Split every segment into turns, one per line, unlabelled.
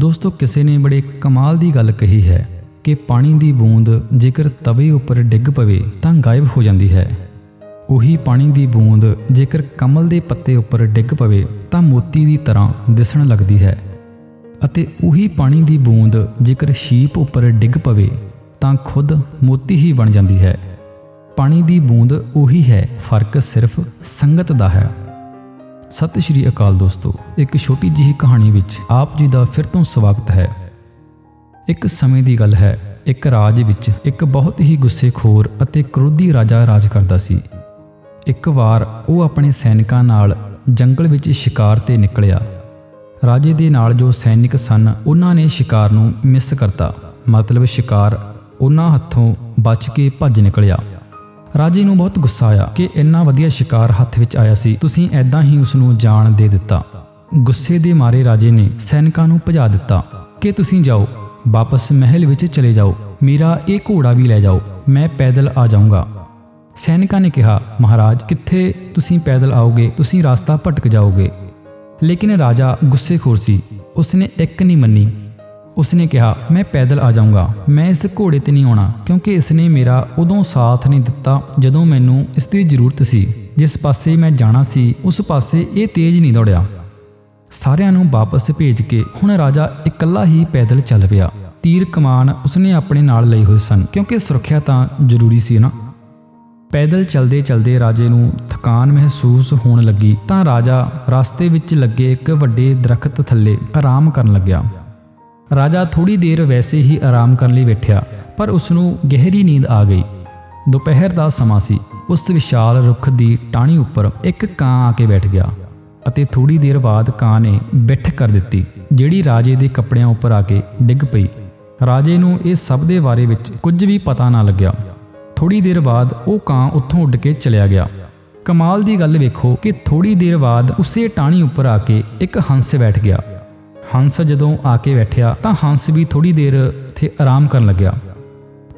ਦੋਸਤੋ, ਕਿਸੇ ਨੇ ਬੜੇ ਕਮਾਲ ਦੀ ਗੱਲ ਕਹੀ ਹੈ ਕਿ ਪਾਣੀ ਦੀ ਬੂੰਦ ਜੇਕਰ ਤਵੇ ਉੱਪਰ ਡਿੱਗ ਪਵੇ ਤਾਂ ਗਾਇਬ ਹੋ ਜਾਂਦੀ ਹੈ। ਉਹੀ ਪਾਣੀ ਦੀ ਬੂੰਦ ਜੇਕਰ ਕਮਲ ਦੇ ਪੱਤੇ ਉੱਪਰ ਡਿੱਗ ਪਵੇ ਤਾਂ ਮੋਤੀ ਦੀ ਤਰ੍ਹਾਂ ਦਿਸਣ ਲੱਗਦੀ ਹੈ। ਅਤੇ ਉਹੀ ਪਾਣੀ ਦੀ ਬੂੰਦ ਜੇਕਰ ਸ਼ੀਪ ਉੱਪਰ ਡਿੱਗ ਪਵੇ ਤਾਂ ਖੁਦ ਮੋਤੀ ਹੀ ਬਣ ਜਾਂਦੀ ਹੈ। ਪਾਣੀ ਦੀ ਬੂੰਦ ਉਹੀ ਹੈ, ਫ਼ਰਕ ਸਿਰਫ ਸੰਗਤ ਦਾ ਹੈ। ਸਤਿ ਸ਼੍ਰੀ ਅਕਾਲ ਦੋਸਤੋ, ਇੱਕ ਛੋਟੀ ਜਿਹੀ ਕਹਾਣੀ ਵਿੱਚ ਆਪ ਜੀ ਦਾ ਫਿਰ ਤੋਂ ਸਵਾਗਤ ਹੈ। ਇੱਕ ਸਮੇਂ ਦੀ ਗੱਲ ਹੈ, ਇੱਕ ਰਾਜ ਵਿੱਚ ਇੱਕ ਬਹੁਤ ਹੀ ਗੁੱਸੇਖੋਰ ਅਤੇ ਕ੍ਰੋਧੀ ਰਾਜਾ ਰਾਜ ਕਰਦਾ ਸੀ। ਇੱਕ ਵਾਰ ਉਹ ਆਪਣੇ ਸੈਨਿਕਾਂ ਨਾਲ ਜੰਗਲ ਵਿੱਚ ਸ਼ਿਕਾਰ ਤੇ ਨਿਕਲਿਆ। ਰਾਜੇ ਦੇ ਨਾਲ ਜੋ ਸੈਨਿਕ ਸਨ, ਉਹਨਾਂ ਨੇ ਸ਼ਿਕਾਰ ਨੂੰ ਮਿਸ ਕਰਤਾ। ਮਤਲਬ ਸ਼ਿਕਾਰ ਉਹਨਾਂ ਹੱਥੋਂ ਬਚ ਕੇ ਭੱਜ ਨਿਕਲਿਆ। ਰਾਜੇ ਨੂੰ ਬਹੁਤ ਗੁੱਸਾ ਆਇਆ ਕਿ ਇੰਨਾ ਵਧੀਆ ਸ਼ਿਕਾਰ ਹੱਥ ਵਿੱਚ ਆਇਆ ਸੀ। ਤੁਸੀਂ ਐਦਾਂ ਹੀ ਉਸ ਨੂੰ ਜਾਣ ਦੇ ਦਿੱਤਾ। ਗੁੱਸੇ ਦੇ ਮਾਰੇ ਰਾਜੇ ਨੇ ਸੈਨਿਕਾਂ ਨੂੰ ਭਜਾ ਦਿੱਤਾ ਕਿ ਤੁਸੀਂ ਜਾਓ, ਵਾਪਸ ਮਹਿਲ ਵਿੱਚ ਚਲੇ ਜਾਓ। ਮੇਰਾ ਇਹ ਘੋੜਾ ਵੀ ਲੈ ਜਾਓ, ਮੈਂ ਪੈਦਲ ਆ ਜਾਊਂਗਾ। ਸੈਨਿਕਾਂ ਨੇ ਕਿਹਾ, ਮਹਾਰਾਜ, ਕਿੱਥੇ ਤੁਸੀਂ ਪੈਦਲ ਆਓਗੇ? ਤੁਸੀਂ ਰਸਤਾ ਭਟਕ ਜਾਓਗੇ। ਲੇਕਿਨ ਰਾਜਾ ਗੁੱਸੇਖੋਰ ਸੀ। ਉਸਨੇ ਇੱਕ ਨਹੀਂ ਮੰਨੀ। ਉਸਨੇ ਕਿਹਾ, ਮੈਂ ਪੈਦਲ ਆ ਜਾਊਂਗਾ। ਮੈਂ ਇਸ ਘੋੜੇ ਤੇ ਨਹੀਂ ਆਉਣਾ, ਕਿਉਂਕਿ ਇਸਨੇ ਮੇਰਾ ਉਦੋਂ ਸਾਥ ਨਹੀਂ ਦਿੱਤਾ ਜਦੋਂ ਮੈਨੂੰ ਇਸ ਦੀ ਜ਼ਰੂਰਤ ਸੀ। ਜਿਸ ਪਾਸੇ ਮੈਂ ਜਾਣਾ ਸੀ, ਉਸ ਪਾਸੇ ਇਹ ਤੇਜ਼ ਨਹੀਂ ਦੌੜਿਆ। ਸਾਰਿਆਂ ਨੂੰ ਵਾਪਸ ਭੇਜ ਕੇ ਹੁਣ ਰਾਜਾ ਇਕੱਲਾ ਹੀ ਪੈਦਲ ਚੱਲ ਪਿਆ। ਤੀਰ ਕਮਾਨ ਉਸਨੇ ਆਪਣੇ ਨਾਲ ਲਈ ਹੋਏ ਸਨ, ਕਿਉਂਕਿ ਸੁਰੱਖਿਆ ਤਾਂ ਜ਼ਰੂਰੀ ਸੀ ਨਾ। ਪੈਦਲ ਚਲਦੇ ਚਲਦੇ ਰਾਜੇ ਨੂੰ ਥਕਾਨ ਮਹਿਸੂਸ ਹੋਣ ਲੱਗੀ, ਤਾਂ ਰਾਜਾ ਰਸਤੇ ਵਿੱਚ ਲੱਗੇ ਇੱਕ ਵੱਡੇ ਦਰਖਤ ਥੱਲੇ ਆਰਾਮ ਕਰਨ ਲੱਗਿਆ। ਰਾਜਾ ਥੋੜੀ ਦੇਰ ਵੈਸੇ ਹੀ ਆਰਾਮ ਕਰਨ ਲਈ ਬੈਠਿਆ, ਪਰ ਉਸ ਨੂੰ ਗਹਿਰੀ ਨੀਂਦ ਆ ਗਈ। ਦੁਪਹਿਰ ਦਾ ਸਮਾਂ ਸੀ। ਉਸ ਵਿਸ਼ਾਲ ਰੁੱਖ ਦੀ ਟਾਹਣੀ ਉੱਪਰ ਇੱਕ ਕਾਂ ਆ ਕੇ ਬੈਠ ਗਿਆ ਅਤੇ ਥੋੜੀ ਦੇਰ ਬਾਅਦ ਕਾਂ ਨੇ ਬਿੱਠ ਕਰ ਦਿੱਤੀ, ਜਿਹੜੀ ਰਾਜੇ ਦੇ ਕੱਪੜਿਆਂ ਉੱਪਰ ਆ ਕੇ ਡਿੱਗ ਪਈ। ਰਾਜੇ ਨੂੰ ਇਹ ਸਭ ਦੇ ਬਾਰੇ ਵਿੱਚ ਕੁਝ ਵੀ ਪਤਾ ਨਾ ਲੱਗਿਆ। ਥੋੜੀ ਦੇਰ ਬਾਅਦ ਉਹ ਕਾਂ ਉੱਥੋਂ ਉੱਡ ਕੇ ਚਲਿਆ ਗਿਆ। ਕਮਾਲ ਦੀ ਗੱਲ ਵੇਖੋ ਕਿ ਥੋੜੀ ਦੇਰ ਬਾਅਦ ਉਸੇ ਟਾਹਣੀ ਉੱਪਰ ਆ ਕੇ ਇੱਕ ਹੰਸ ਬੈਠ ਗਿਆ। ਹੰਸ ਜਦੋਂ ਆ ਕੇ ਬੈਠਿਆ ਤਾਂ ਹੰਸ ਵੀ ਥੋੜੀ ਦੇਰ ਉੱਥੇ ਆਰਾਮ ਕਰਨ ਲੱਗਿਆ।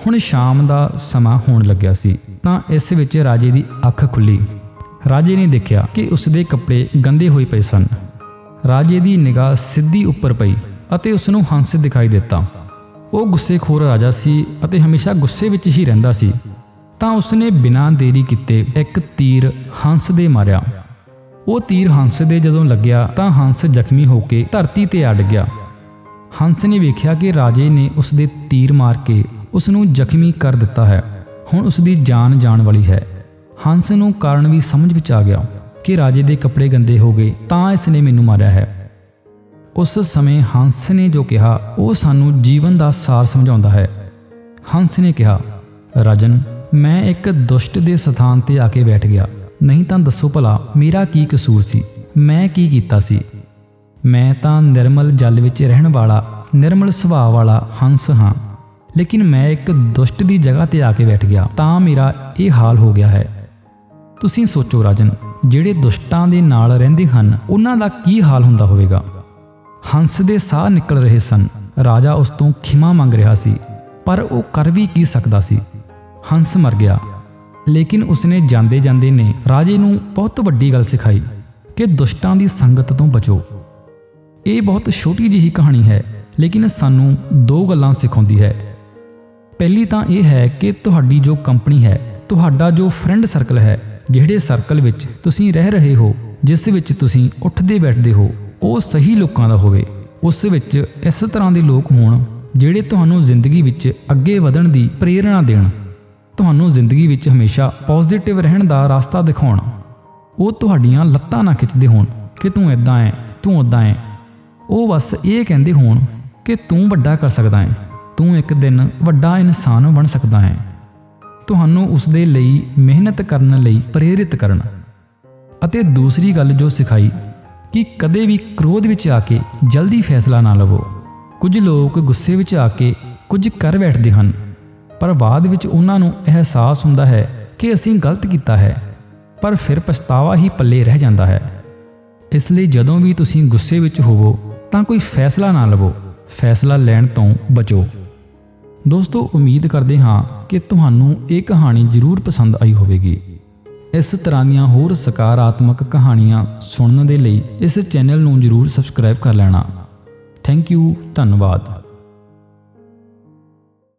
ਹੁਣ ਸ਼ਾਮ ਦਾ ਸਮਾਂ ਹੋਣ ਲੱਗਿਆ ਸੀ ਤਾਂ ਇਸ ਵਿੱਚ ਰਾਜੇ ਦੀ ਅੱਖ ਖੁੱਲੀ। ਰਾਜੇ ਨੇ ਦੇਖਿਆ ਕਿ ਉਸ ਦੇ ਕੱਪੜੇ ਗੰਦੇ ਹੋਏ ਪਏ ਸਨ। ਰਾਜੇ ਦੀ ਨਿਗਾਹ ਸਿੱਧੀ ਉੱਪਰ ਪਈ ਅਤੇ ਉਸ ਨੂੰ ਹੰਸ ਦਿਖਾਈ ਦਿੱਤਾ। ਉਹ ਗੁੱਸੇਖੋਰ ਰਾਜਾ ਸੀ ਅਤੇ ਹਮੇਸ਼ਾ ਗੁੱਸੇ ਵਿੱਚ ਹੀ ਰਹਿੰਦਾ ਸੀ। ਤਾਂ ਉਸਨੇ ਬਿਨਾਂ ਦੇਰੀ ਕੀਤੇ ਇੱਕ ਤੀਰ ਹੰਸ ਦੇ ਮਾਰਿਆ। ਉਹ ਤੀਰ ਹੰਸ ਦੇ ਜਦੋਂ ਲੱਗਿਆ ਤਾਂ ਹੰਸ ਜ਼ਖਮੀ ਹੋ ਕੇ ਧਰਤੀ ਤੇ ਅੜ ਗਿਆ। ਹੰਸ ਨੇ ਵੇਖਿਆ ਕਿ ਰਾਜੇ ਨੇ ਉਸ ਦੇ ਤੀਰ ਮਾਰ ਕੇ ਉਸ ਨੂੰ ਜ਼ਖਮੀ ਕਰ ਦਿੱਤਾ ਹੈ। ਹੁਣ ਉਸ ਦੀ ਜਾਨ ਜਾਣ ਵਾਲੀ ਹੈ। ਹੰਸ ਨੂੰ ਕਾਰਨ ਵੀ ਸਮਝ ਵਿੱਚ ਆ ਗਿਆ ਕਿ ਰਾਜੇ ਦੇ ਕੱਪੜੇ ਗੰਦੇ ਹੋ ਗਏ ਤਾਂ ਇਸ ਨੇ ਮੈਨੂੰ ਮਾਰਿਆ ਹੈ। ਉਸ ਸਮੇਂ ਹੰਸ ਨੇ ਜੋ ਕਿਹਾ, ਉਹ ਸਾਨੂੰ ਜੀਵਨ ਦਾ ਸਾਰ ਸਮਝਾਉਂਦਾ ਹੈ। ਹੰਸ ਨੇ ਕਿਹਾ, ਰਾਜਨ, ਮੈਂ ਇੱਕ ਦੁਸ਼ਟ ਦੇ ਸਥਾਨ ਤੇ ਆ ਕੇ ਬੈਠ ਗਿਆ। ਨਹੀਂ ਤਾਂ ਦੱਸੋ ਭਲਾ, ਮੇਰਾ ਕੀ ਕਸੂਰ ਸੀ? ਮੈਂ ਕੀ ਕੀਤਾ ਸੀ? ਮੈਂ ਤਾਂ ਨਿਰਮਲ ਜਲ ਵਿੱਚ ਰਹਿਣ ਵਾਲਾ, ਨਿਰਮਲ ਸੁਭਾਅ ਵਾਲਾ ਹੰਸ ਹਾਂ। ਲੇਕਿਨ ਮੈਂ ਇੱਕ ਦੁਸ਼ਟ ਦੀ ਜਗ੍ਹਾ ਤੇ ਆ ਕੇ ਬੈਠ ਗਿਆ, ਤਾਂ ਮੇਰਾ ਇਹ ਹਾਲ ਹੋ ਗਿਆ ਹੈ। ਤੁਸੀਂ ਸੋਚੋ ਰਾਜਨ, ਜਿਹੜੇ ਦੁਸ਼ਟਾਂ ਦੇ ਨਾਲ ਰਹਿੰਦੇ ਹਨ, ਉਹਨਾਂ ਦਾ ਕੀ ਹਾਲ ਹੁੰਦਾ ਹੋਵੇਗਾ? ਹੰਸ ਦੇ ਸਾਹ ਨਿਕਲ ਰਹੇ ਸਨ। ਰਾਜਾ ਉਸ ਤੋਂ ਖਿਮਾ ਮੰਗ ਰਿਹਾ ਸੀ, ਪਰ ਉਹ ਕਰ ਵੀ ਕੀ ਸਕਦਾ ਸੀ? ਹੰਸ ਮਰ ਗਿਆ। ਲੇਕਿਨ ਉਸਨੇ ਜਾਂਦੇ ਜਾਂਦੇ ਨੇ ਰਾਜੇ ਨੂੰ ਬਹੁਤ ਵੱਡੀ ਗੱਲ ਸਿਖਾਈ ਕਿ ਦੁਸ਼ਟਾਂ ਦੀ ਸੰਗਤ ਤੋਂ ਬਚੋ। ਇਹ ਬਹੁਤ ਛੋਟੀ ਜਿਹੀ ਕਹਾਣੀ ਹੈ, ਲੇਕਿਨ ਸਾਨੂੰ ਦੋ ਗੱਲਾਂ ਸਿਖਾਉਂਦੀ ਹੈ। ਪਹਿਲੀ ਤਾਂ ਇਹ ਹੈ ਕਿ ਤੁਹਾਡੀ ਜੋ ਕੰਪਨੀ ਹੈ, ਤੁਹਾਡਾ ਜੋ ਫਰੈਂਡ ਸਰਕਲ ਹੈ, ਜਿਹੜੇ ਸਰਕਲ ਵਿੱਚ ਤੁਸੀਂ ਰਹਿ ਰਹੇ ਹੋ, ਜਿਸ ਵਿੱਚ ਤੁਸੀਂ ਉੱਠਦੇ ਬੈਠਦੇ ਹੋ, ਉਹ ਸਹੀ ਲੋਕਾਂ ਦਾ ਹੋਵੇ। ਉਸ ਵਿੱਚ ਇਸ ਤਰ੍ਹਾਂ ਦੇ ਲੋਕ ਹੋਣ, ਜਿਹੜੇ ਤੁਹਾਨੂੰ ਜ਼ਿੰਦਗੀ ਵਿੱਚ ਅੱਗੇ ਵਧਣ ਦੀ ਪ੍ਰੇਰਣਾ ਦੇਣ। ਤੁਹਾਨੂੰ ਜ਼ਿੰਦਗੀ ਵਿੱਚ ਹਮੇਸ਼ਾ ਪੋਜ਼ਿਟਿਵ ਰਹਿਣ ਦਾ ਰਸਤਾ ਦਿਖਾਉਣ। ਉਹ ਤੁਹਾਡੀਆਂ ਲੱਤਾਂ ਨਾ ਖਿੱਚਦੇ ਹੋਣ ਕਿ ਤੂੰ ਇਦਾਂ ਹੈ ਤੂੰ ਉਦਾਂ ਹੈ ਉਹ ਬਸ ਇਹ ਕਹਿੰਦੇ ਹੋਣ ਕਿ ਤੂੰ ਵੱਡਾ ਕਰ ਸਕਦਾ ਹੈ ਤੂੰ ਇੱਕ ਦਿਨ ਵੱਡਾ ਇਨਸਾਨ ਬਣ ਸਕਦਾ ਹੈ ਤੁਹਾਨੂੰ ਉਸ ਦੇ ਲਈ ਮਿਹਨਤ ਕਰਨ ਲਈ ਪ੍ਰੇਰਿਤ ਕਰਨ। ਅਤੇ ਦੂਸਰੀ ਗੱਲ ਜੋ ਸਿਖਾਈ, ਕਿ ਕਦੇ ਵੀ ਕ੍ਰੋਧ ਵਿੱਚ ਆ ਕੇ ਜਲਦੀ ਫੈਸਲਾ ਨਾ ਲਵੋ। ਕੁਝ ਲੋਕ ਗੁੱਸੇ ਵਿੱਚ ਆ ਕੇ ਕੁਝ ਕਰ ਬੈਠਦੇ ਹਨ। ਪਰ ਬਾਅਦ ਵਿੱਚ ਉਹਨਾਂ ਨੂੰ ਅਹਿਸਾਸ ਹੁੰਦਾ ਹੈ ਕਿ ਅਸੀਂ ਗਲਤ ਕੀਤਾ ਹੈ, ਪਰ ਫਿਰ ਪਛਤਾਵਾ ਹੀ ਪੱਲੇ ਰਹਿ ਜਾਂਦਾ ਹੈ। ਇਸ ਲਈ ਜਦੋਂ ਵੀ ਤੁਸੀਂ ਗੁੱਸੇ ਵਿੱਚ ਹੋਵੋ, ਤਾਂ ਕੋਈ ਫੈਸਲਾ ਨਾ ਲਵੋ, ਫੈਸਲਾ ਲੈਣ ਤੋਂ ਬਚੋ। ਦੋਸਤੋ, ਉਮੀਦ ਕਰਦੇ ਹਾਂ ਕਿ ਤੁਹਾਨੂੰ ਇਹ ਕਹਾਣੀ ਜ਼ਰੂਰ ਪਸੰਦ ਆਈ ਹੋਵੇਗੀ। ਇਸ ਤਰ੍ਹਾਂ ਦੀਆਂ ਹੋਰ ਸਕਾਰਾਤਮਕ ਕਹਾਣੀਆਂ ਸੁਣਨ ਦੇ ਲਈ ਇਸ ਚੈਨਲ ਨੂੰ ਜ਼ਰੂਰ ਸਬਸਕ੍ਰਾਈਬ ਕਰ ਲੈਣਾ। ਥੈਂਕ ਯੂ ਧੰਨਵਾਦ।